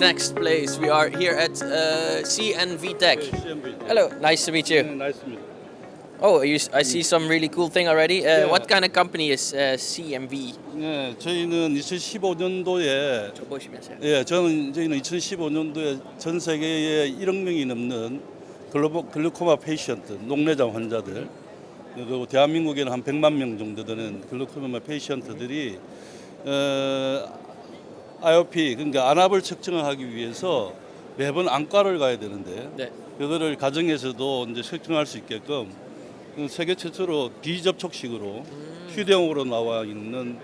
next place. We are here at uh, CNV Tech. Hello, nice to meet you. 나이스입니다. Oh, you, I see some really cool thing already. Uh. What kind of company is uh, CMV? 네, 저희는 2015년도에 저 보시면서요. 예, 저는 저희는 2015년도에 전 세계에 1억 명이 넘는 글로버, 글루코마 페이션트, 녹내장 환자들 그리고 대한민국에는 한 100만 명 정도 되는 글루코마 페이션트들이 어, IOP 그러니까 안압을 측정을 하기 위해서 매번 안과를 가야 되는데 네. 그거를 가정에서도 이제 측정할 수 있게끔 그 세계 최초로 비접촉식으로 휴대용으로 나와 있는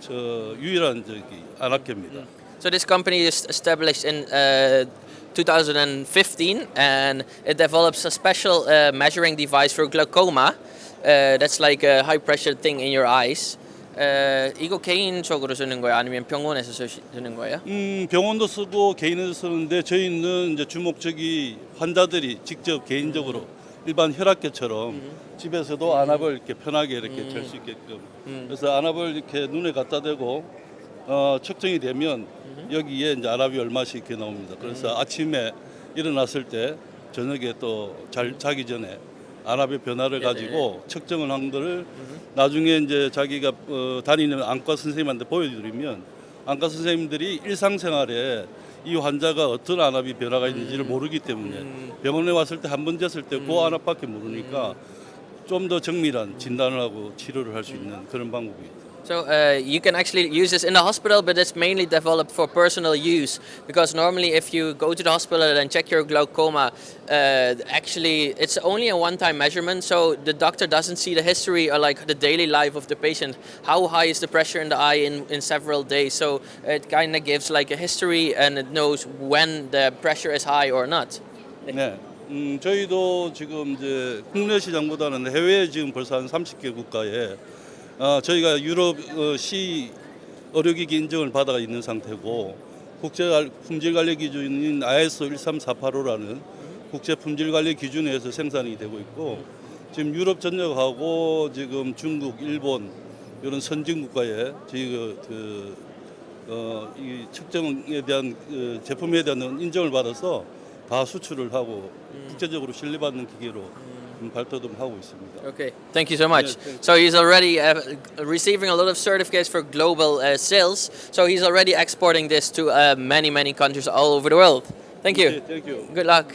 저 유일한 저기 안압계입니다. So this company is established in uh, 2015, and it develops a special uh, measuring device for glaucoma. Uh, that's like a high pressure thing in your eyes. Uh, 이거 개인적으로 쓰는 거예요? 아니면 병원에서 쓰는 거예요? 음, 병원도 쓰고 개인도 쓰는데 저희는 이제 주목적이 환자들이 직접 개인적으로 일반 혈압계처럼 집에서도 안압을 이렇게 편하게 이렇게 잴 수 있게끔. 그래서 안압을 이렇게 눈에 갖다 대고 어, 측정이 되면 여기에 이제 안압이 얼마씩 이렇게 나옵니다. 그래서 아침에 일어났을 때 저녁에 또 잘 자기 전에 안압의 변화를 가지고 측정을 한 거를 나중에 이제 자기가 어, 다니는 안과 선생님한테 보여드리면 안과 선생님들이 일상생활에 이 환자가 어떤 안압이 변화가 있는지를 모르기 때문에 병원에 왔을 때 한 번 쟀을 때 그 안압밖에 모르니까 좀 더 정밀한 진단을 하고 치료를 할 수 있는 그런 방법이 있다. So uh, you can actually use this in the hospital, but it's mainly developed for personal use because normally if you go to the hospital and check your glaucoma, uh, actually it's only a one-time measurement, so the doctor doesn't see the history or like the daily life of the patient. How high is the pressure in the eye in, in several days? So it kind of gives like a history and it knows when the pressure is high or not. 네. 음, 저희도 지금 이제 국내 시장보다는 해외에 지금 벌써 한 30개 국가에 어, 저희가 유럽 어, 시 의료기기 인증을 받아 있는 상태고 국제 관- 품질 관리 기준인 ISO 13485라는 국제 품질 관리 기준에서 생산이 되고 있고 지금 유럽 전역하고 지금 중국, 일본 이런 선진 국가에 저희 그, 그 어, 이 측정에 대한 그 제품에 대한 인정을 받아서 다 수출을 하고 국제적으로 신뢰받는 기계로 음, 발표도 하고 있습니다. Okay, thank you so much. Yeah, thank so he's already uh, receiving a lot of certificates for global uh, sales. So he's already exporting this to uh, many, many countries all over the world. Thank you. Thank you. Good luck.